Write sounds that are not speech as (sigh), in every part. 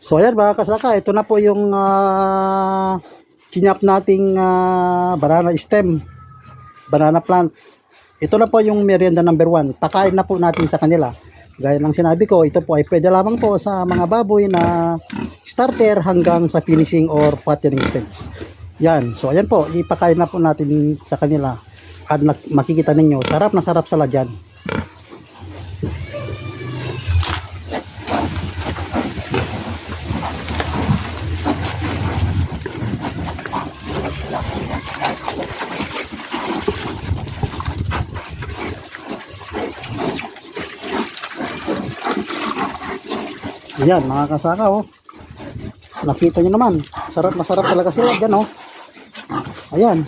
So ayan mga kasaka, ito na po yung uh, kinap nating ah, banana stem, banana plant. Ito na po yung merienda number one. Pakain na po natin sa kanila. Gaya ng sinabi ko, ito po ay pwede lamang po sa mga baboy na starter hanggang sa finishing or fattening stage. Yan. So ayan po, ipakain na po natin sa kanila. At makikita ninyo, sarap na sarap sila dyan. Yan, mga kasaka, oh. Nakita nyo naman. Sarap na sarap talaga sila dyan, oh. Ayan.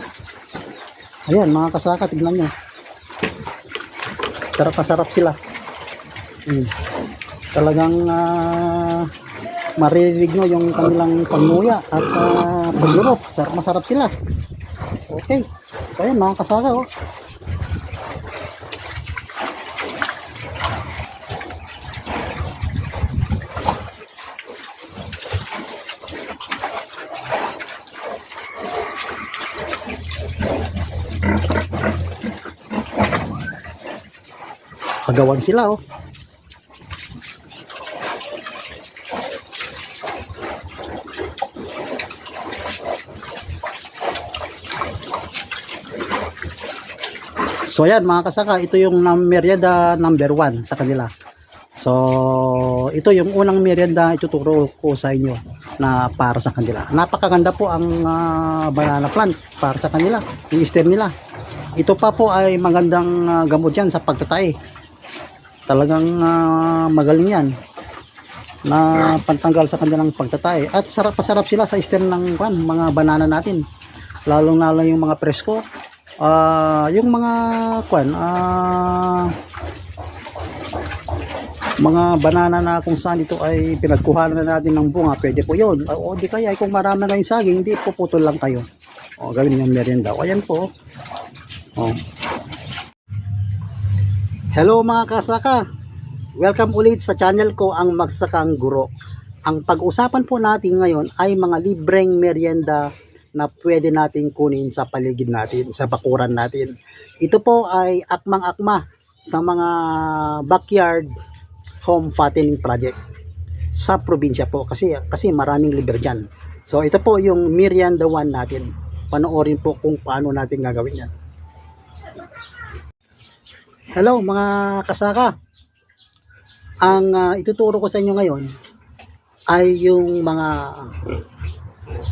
Ayan, mga kasaka, tignan nyo. Sarap na sarap sila. Mm. Talagang ah, maririnig nyo yung kanilang pagmuya at uh, paglurot. Sarap na sarap sila. Okay. So, ayan, mga kasaka, oh. Agawan sila, oh. So ayan mga kasaka, ito yung merienda number one sa kanila. So ito yung unang merienda ituturo ko sa inyo na para sa kanila. Napakaganda po ang ah, banana plant para sa kanila, yung stem nila. Ito pa po ay magandang ah, gamot yan sa pagtatay. Talagang ah, magaling yan na pantanggal sa kanilang pagtatay. At sarap pasarap sila sa stem ng kwan, mga banana natin. Lalong lalo yung mga presko. Ah, yung mga kwan, ah mga banana na kung saan ito ay pinagkuhanan na natin ng bunga, pwede po yun. O di kaya kung marami kayong saging, hindi puputol lang kayo. O gawin yung merienda. O ayan po. O. Hello mga kasaka. Welcome ulit sa channel ko ang Magsakang Guro. Ang pag-usapan po natin ngayon ay mga libreng merienda na pwede nating kunin sa paligid natin, sa bakuran natin. Ito po ay akmang-akma sa mga backyard home fattening project sa probinsya po kasi kasi maraming libre dyan. So ito po yung merienda one natin. Panoorin po kung paano natin gagawin yan. Hello mga kasaka. Ang ah, ituturo ko sa inyo ngayon ay yung mga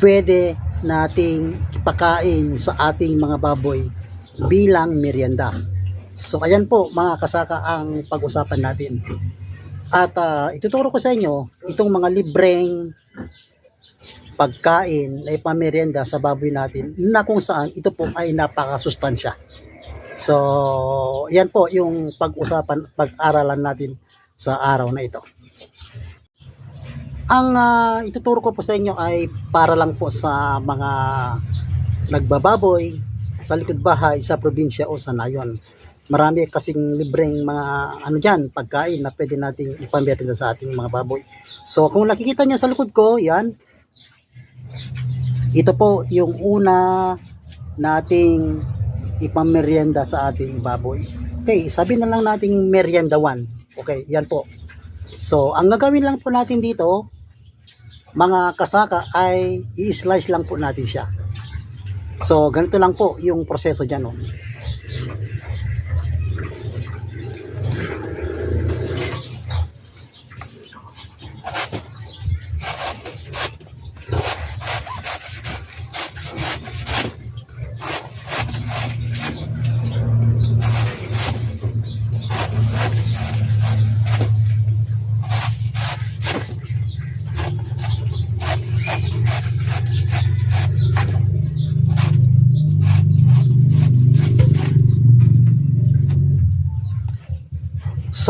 pwede nating ipakain sa ating mga baboy bilang merienda. So ayan po mga kasaka ang pag-usapan natin. At ah, ituturo ko sa inyo itong mga libreng pagkain na ipamerienda sa baboy natin na kung saan ito po ay napakasustansya. So, yan po yung pag-usapan, pag-aralan natin sa araw na ito. Ang ah, ituturo ko po sa inyo ay para lang po sa mga nagbababoy sa likod bahay sa probinsya o sa nayon. Marami kasing libreng mga ano diyan, pagkain na pwede nating ipamerienda sa ating mga baboy. So, kung nakikita niyo sa likod ko, yan. Ito po yung una nating ipamerienda sa ating baboy. Okay, sabi na lang nating merienda 1. Okay, yan po. So, ang gagawin lang po natin dito, mga kasaka ay i-slice lang po natin siya. So, ganito lang po yung proseso dyan. Oh.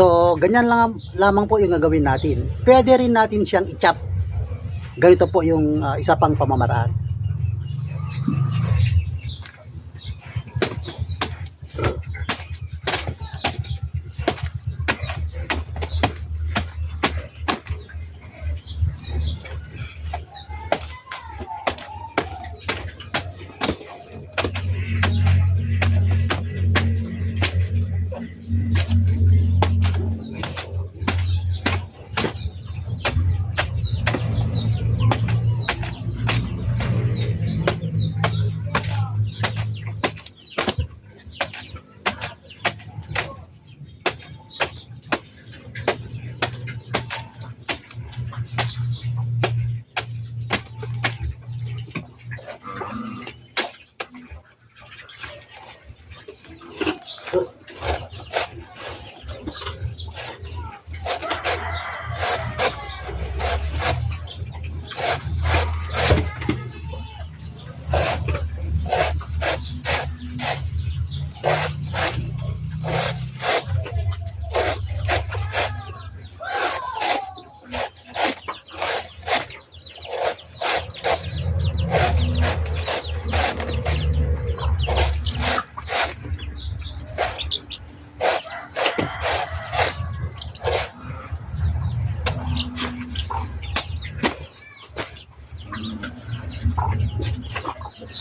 So, ganyan lang lamang po yung gagawin natin. Pwede rin natin siyang i-chop. Ganito po yung ah, isa pang pamamaraan.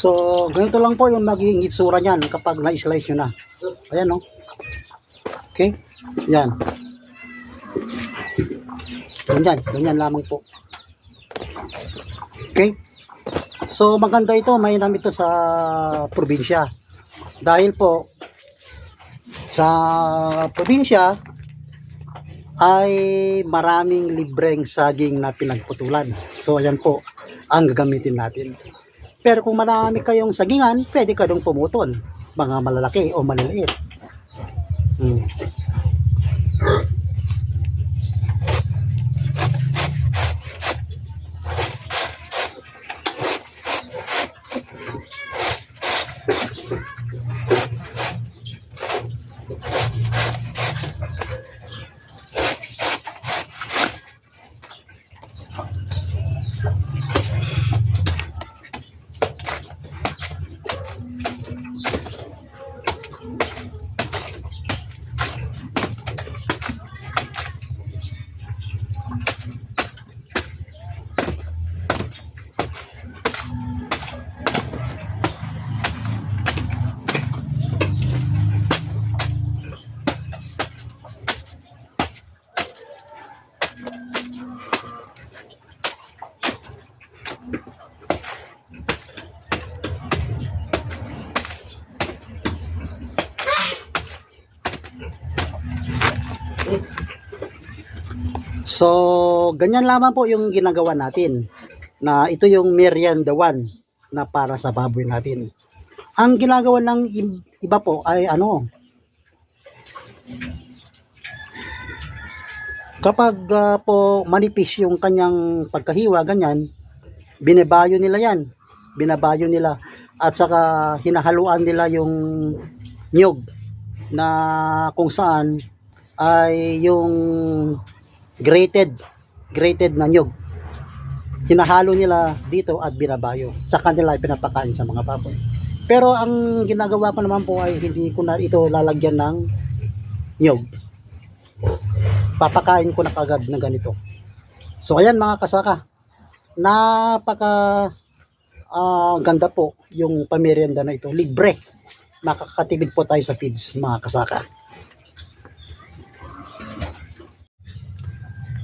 So, ganito lang po yung magiging itsura niyan kapag na-slice nyo na. Ayan, no? Okay? Yan. Ganyan, ganyan lamang po. Okay? So, maganda ito, mainam ito sa probinsya. Dahil po, sa probinsya, ay maraming libreng saging na pinagputulan. So, ayan po, ang gagamitin natin. Pero kung marami kayong sagingan, pwede ka dong pumutol. Mga malalaki o maliliit. Hmm. So, ganyan lamang po yung ginagawa natin. Na ito yung merienda one na para sa baboy natin. Ang ginagawa ng iba po ay ano, kapag ah, po manipis yung kanyang pagkahiwa, ganyan, binabayo nila yan. Binabayo nila. At saka hinahaluan nila yung nyug na kung saan ay yung grated grated na nyug. Hinahalo nila dito at binabayo. Sa kanila pinapakain sa mga baboy. Pero ang ginagawa ko naman po ay hindi ko na ito lalagyan ng nyug. Papakain ko na kagad na ganito. So ayan mga kasaka. Napaka ah, ganda po yung pamerienda na ito. Libre. Makakatipid po tayo sa feeds mga kasaka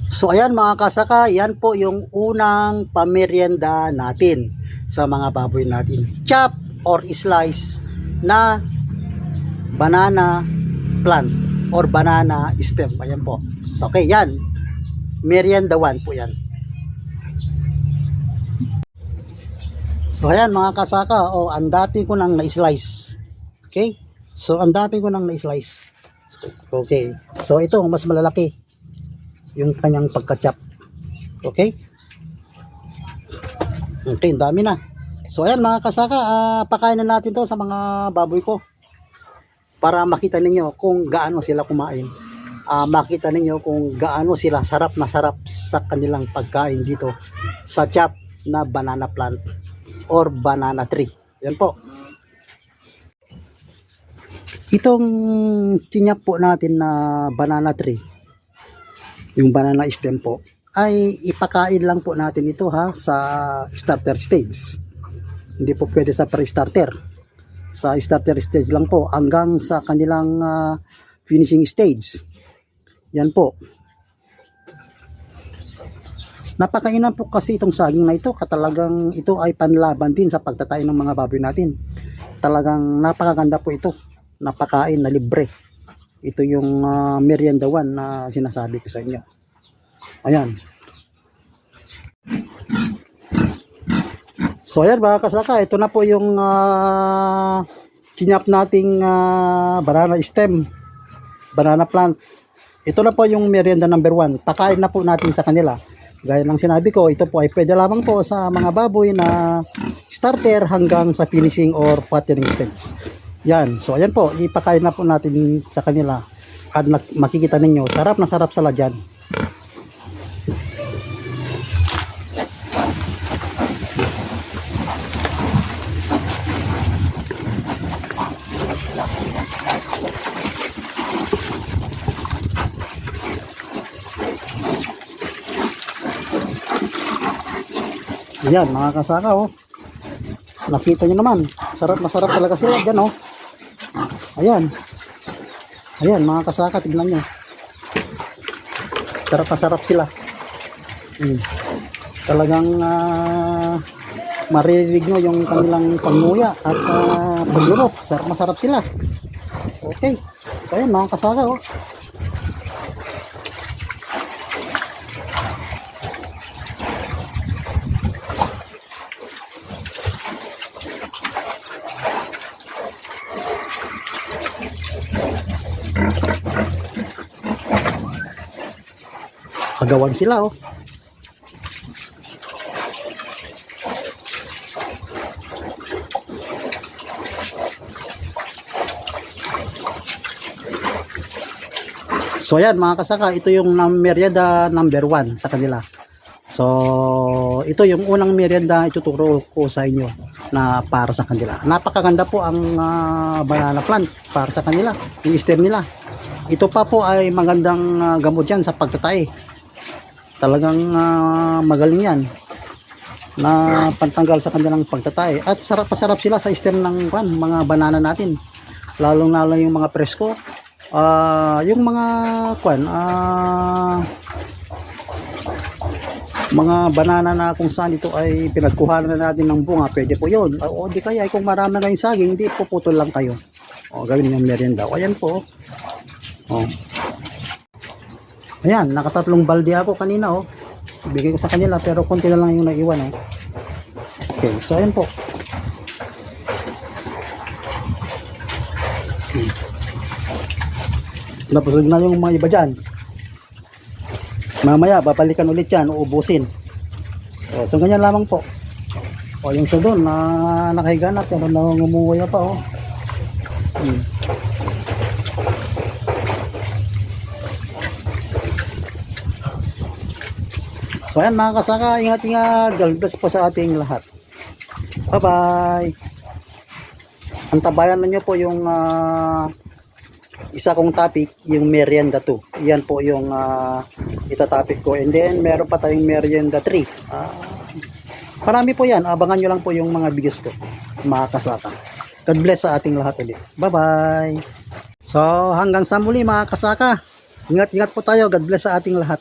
So ayan mga kasaka, yan po yung unang pamerienda natin sa mga baboy natin. Chop or slice na banana plant or banana stem. Ayan po. So okay, yan. Merienda 1 po yan. So ayan mga kasaka, oh, ang dati ko nang na-slice. Okay? So ang dati ko nang na-slice. Okay. So ito mas malalaki yung kanyang pagka-chop. Okay? Okay, dami na. So ayan mga kasaka, ah, pakain na natin to sa mga baboy ko. Para makita ninyo kung gaano sila kumain. Ah, makita ninyo kung gaano sila sarap na sarap sa kanilang pagkain dito sa chop na banana plant or banana tree. Yan po. Itong tinyap po natin na banana tree yung banana stem po, ay ipakain lang po natin ito ha sa starter stage. Hindi po pwede sa pre-starter. Sa starter stage lang po hanggang sa kanilang ah, finishing stage. Yan po. Napakainan po kasi itong saging na ito. Katalagang ito ay panlaban din sa pagtatayo ng mga baboy natin. Talagang napakaganda po ito. Napakain na libre. Ito yung ah, merienda one na sinasabi ko sa inyo. Ayan. So ayan mga kasaka, ito na po yung uh, chinyap nating ah, banana stem, banana plant. Ito na po yung merienda number one. Pakain na po natin sa kanila. Gaya ng sinabi ko, ito po ay pwede lamang po sa mga baboy na starter hanggang sa finishing or fattening stage. Yan. So, ayan po. Ipakain na po natin sa kanila. At makikita ninyo, sarap na sarap sila dyan. Yan, mga kasaka, oh. Nakita nyo naman. Sarap na sarap talaga sila dyan oh. Ayan. Ayan mga kasaka, tignan nyo. Sarap na sarap sila. Mm. Talagang ah, maririnig nyo yung kanilang pagmuya at uh, paglurok. Sarap na sarap sila. Okay. So ayan mga kasaka oh. Agawan sila oh. So ayan mga kasaka, ito yung merienda number one sa kanila. So ito yung unang merienda ituturo ko sa inyo na para sa kanila. Napakaganda po ang ah, banana plant para sa kanila, yung stem nila. Ito pa po ay magandang ah, gamot yan sa pagtatay. Talagang ah, magaling yan na pantanggal sa kanilang pagtatay. At sarap pasarap sila sa stem ng kwan, mga banana natin. Lalong lalo yung mga presko. Ah, yung mga kwan, ah mga banana na kung saan ito ay pinagkuhanan na natin ng bunga, pwede po yun. Ah, O di kaya kung marami na kayong saging, hindi puputol lang kayo. O gawin yung merienda. O ayan po. O. Ayan, nakatatlong balde ako kanina oh. Ibigay ko sa kanila pero konti na lang yung naiwan oh. Okay, so ayan po. Hmm. Napusog na yung mga iba dyan. Mamaya, babalikan ulit yan, uubusin. O, so, ganyan lamang po. O, yung sa doon, na nakahiga na, pero nangumuya pa, oh. Hmm. So, ayan mga kasaka, ingat-ingat. God bless po sa ating lahat. Bye-bye. Antabayan na nyo po yung ah, isa kong topic, yung merienda 2. Yan po yung uh, itatopic ko. And then, meron pa tayong merienda 3. Ah, marami po yan. Abangan nyo lang po yung mga videos ko. Mga kasaka. God bless sa ating lahat ulit. Bye-bye. So, hanggang sa muli mga kasaka. Ingat-ingat po tayo. God bless sa ating lahat.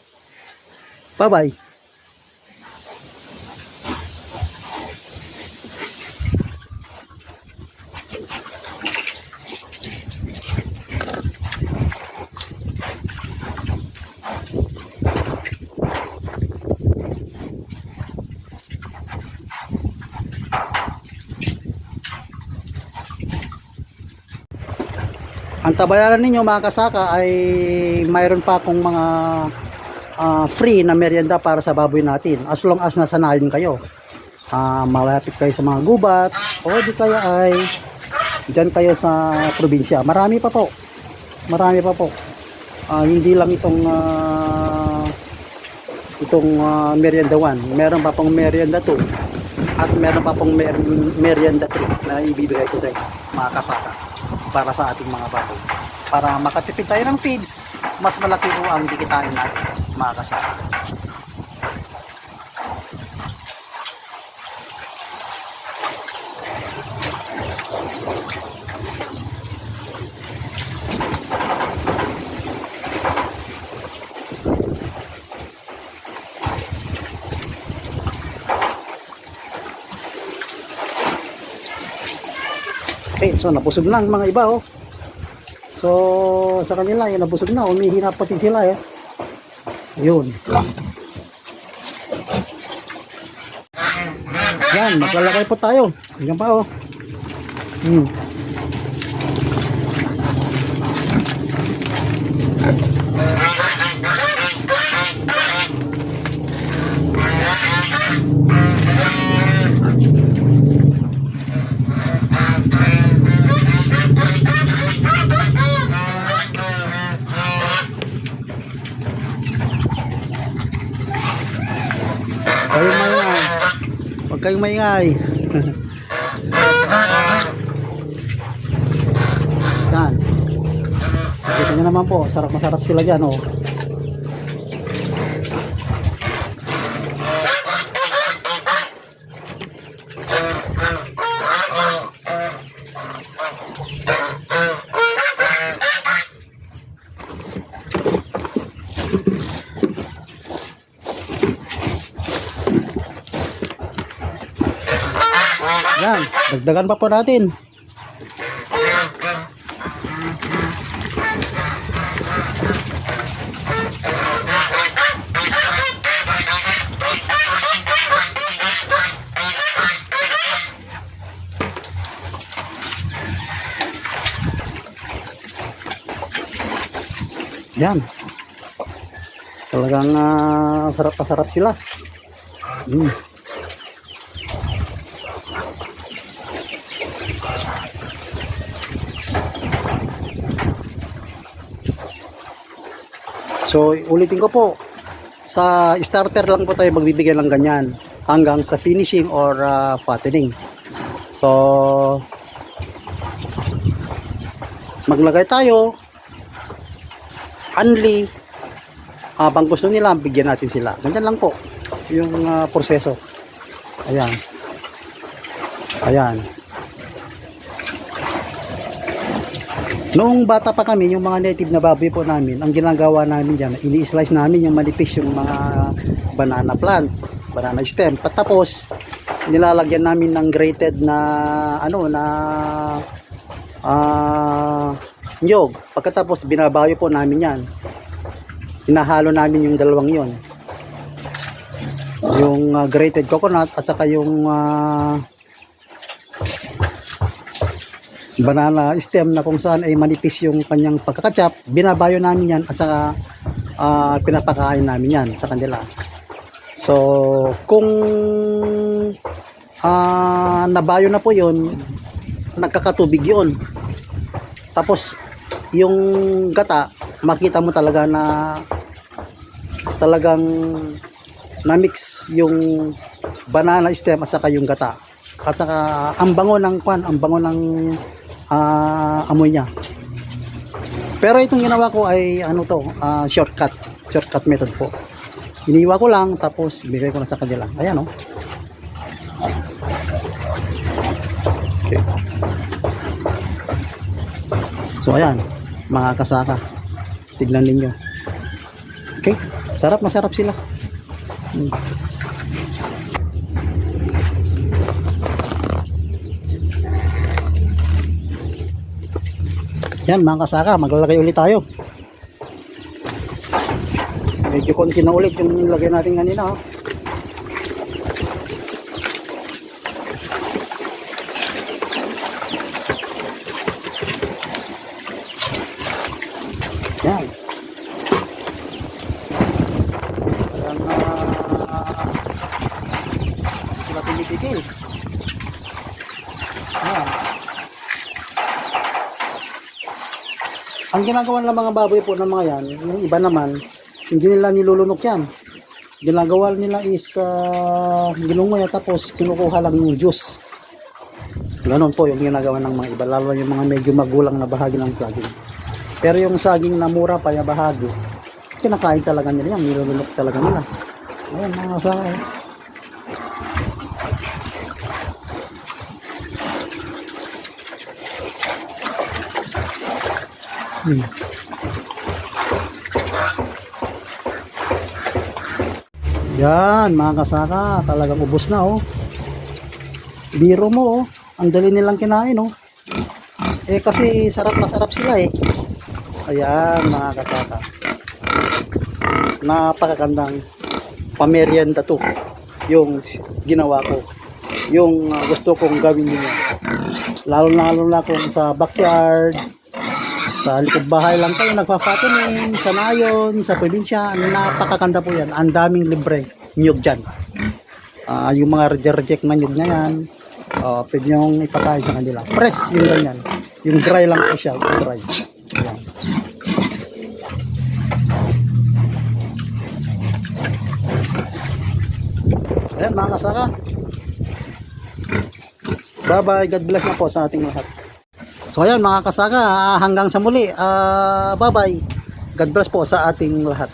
Bye-bye. Ang tabayaran ninyo mga kasaka ay mayroon pa akong mga ah, free na merienda para sa baboy natin. As long as nasanayin kayo. Ah, malapit kayo sa mga gubat o di kaya ay dyan kayo sa probinsya. Marami pa po. Marami pa po. Ah, hindi lang itong ah, itong ah, merienda 1 meron pa pong merienda 2 at meron pa pong mer- merienda 3 na ibibigay ko sa inyo mga kasaka para sa ating mga baboy. Para makatipid tayo ng feeds, mas malaki po ang dikitain natin, mga kasama. Okay, so napusog na ang mga iba oh. So sa kanila yung nabusog na, umihina pati sila eh. Yun. Yan, maglalakay po tayo. Yan pa oh. Hmm. Kayong maingay. (laughs) Yan. Kita nyo naman po, sarap masarap sila dyan oh. Dagdagan pa po natin. Yan. Talagang ah, sarap na sarap sila. Mm. So, ulitin ko po. Sa starter lang po tayo magbibigay ng ganyan hanggang sa finishing or ah, fattening. So, maglagay tayo only habang gusto nila bigyan natin sila ganyan lang po yung ah, proseso ayan ayan noong bata pa kami yung mga native na baboy po namin ang ginagawa namin dyan ini-slice namin yung manipis yung mga banana plant banana stem patapos nilalagyan namin ng grated na ano na ah nyog. Pagkatapos binabayo po namin yan. Hinahalo namin yung dalawang yon. Yung ah, grated coconut at saka yung ah, banana stem na kung saan ay manipis yung kanyang pagkakachap, binabayo namin yan at saka ah, pinapakain namin yan sa kanila. So, kung ah, nabayo na po yun, nagkakatubig yun. Tapos, yung gata, makita mo talaga na talagang na-mix yung banana stem at saka yung gata. At saka ang bango ng kwan, ang bango ng ah, amoy niya. Pero itong ginawa ko ay ano to, ah, shortcut. Shortcut method po. Iniwa ko lang tapos bigay ko na sa kanila. Ayan oh. Okay. So ayan, mga kasaka. Tignan ninyo. Okay, sarap masarap sila. Mm. Yan mga kasaka, maglalagay ulit tayo. Medyo konti na ulit yung nilagay natin kanina. Oh. Yan. Parang uh, sila pinipitil. Yan. Ang ginagawa ng mga baboy po ng mga yan, yung iba naman, hindi nila nilulunok yan. Ginagawa nila is uh, ginungoy tapos kinukuha lang yung juice. Ganon po yung ginagawa ng mga iba, lalo yung mga medyo magulang na bahagi ng saging. Pero yung saging na mura pa yung bahagi, kinakain talaga nila yan, nilulunok talaga nila. Ayan mga sa Hmm. Yan, mga kasaka, talagang ubos na oh. Biro mo oh, ang dali nilang kinain oh. Eh kasi sarap na sarap sila eh. Ayan, mga kasaka. Napakagandang pamerienda to. Yung ginawa ko. Yung uh, gusto kong gawin niyo. Lalo na lalo na kung sa backyard, sa likod bahay lang kayo nagpa-fattening, sa nayon, sa probinsya, napakaganda po yan. Ang daming libre nyug dyan. Ah, yung mga reject na nyug na yan, uh, pwede nyo ipakain sa kanila. Press, yung ganyan. Yung dry lang po siya, dry. Ayan. Ayan mga kasaka. Bye bye. God bless na po sa ating lahat. So ayan mga kasaka, ah, hanggang sa muli. Ah, bye bye. God bless po sa ating lahat.